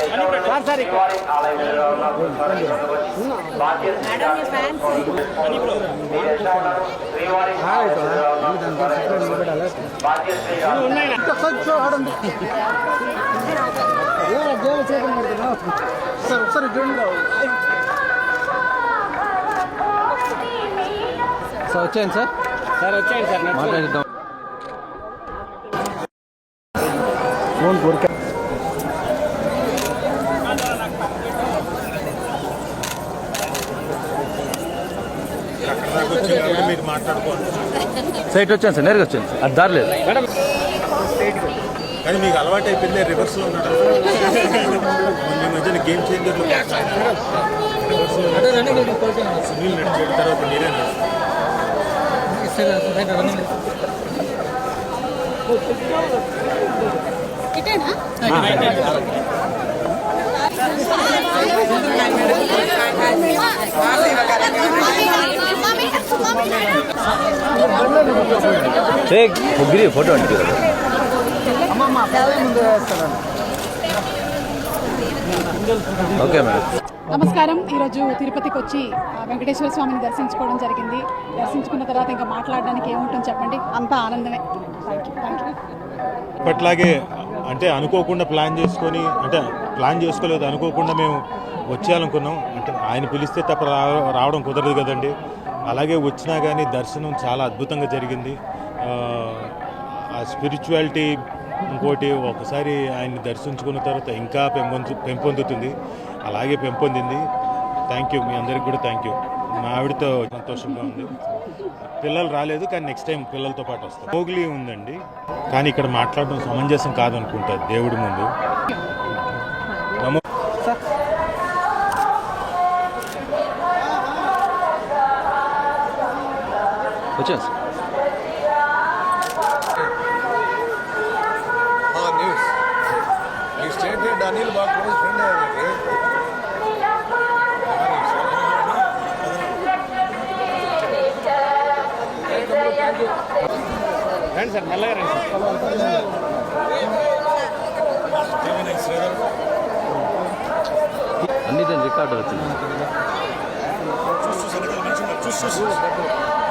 శ్రీవారి ఆలయం ఎదురుగా ఉన్న సార్ ఒకసారి చూడండి సార్ వచ్చాను సార్ సార్ వచ్చాయండి సార్ మాట్లాడిద్దాం. ఫోన్ కోరిక మీరు మాట్లాడుకోండి సైట్ వచ్చాను సార్ నేరుగా వచ్చాను సార్. అది దారి లేదు. కానీ మీకు అలవాటు అయిపోయింది రివర్స్లో ఉన్నాడు. ఈ మధ్యన గేమ్ చేంజర్లో సునీల్ నడిచాడు తర్వాత మీరే. ఇటేనా? ముగ్గురి ఫోటో అండి ఓకే మేడం. నమస్కారం. ఈరోజు తిరుపతికి వచ్చి ఆ, వెంకటేశ్వర స్వామిని దర్శించుకోవడం జరిగింది. దర్శించుకున్న తర్వాత ఇంకా మాట్లాడడానికి ఏముంటుంది చెప్పండి? అంతా ఆనందమే. ఇప్పట్లాగే అంటే అనుకోకుండా ప్లాన్ చేసుకొని అంటే ప్లాన్ చేసుకోలేదు అనుకోకుండా మేము వచ్చేయాలనుకున్నాం. అంటే ఆయన పిలిస్తే తప్ప రావడం కుదరదు కదండి. అలాగే వచ్చినా కానీ దర్శనం చాలా అద్భుతంగా జరిగింది. ఆ, స్పిరిచువాలిటీ ఇంకోటి ఒకసారి ఆయన్ని దర్శించుకున్న తర్వాత ఇంకా పెంపొందు పెంపొందుతుంది. అలాగే పెంపొందింది. Thank you. మీ అందరికి కూడా థ్యాంక్ యూ. మా ఆవిడతో సంతోషంగా ఉంది. పిల్లలు రాలేదు కానీ నెక్స్ట్ టైం పిల్లలతో పాటు వస్తారు. మోగ్లీ ఉందండి. కానీ ఇక్కడ మాట్లాడడం సమంజసం కాదనుకుంటారు దేవుడి ముందు. వచ్చాను సార్ న్యూస్ ఈ స్టేట్ అనిల్ బాగా క్లోజ్ ఫ్రెండ్ ఆయనకి రండి సార్ మెల్లగా రండి సార్. అన్ని రికార్డు వచ్చింది.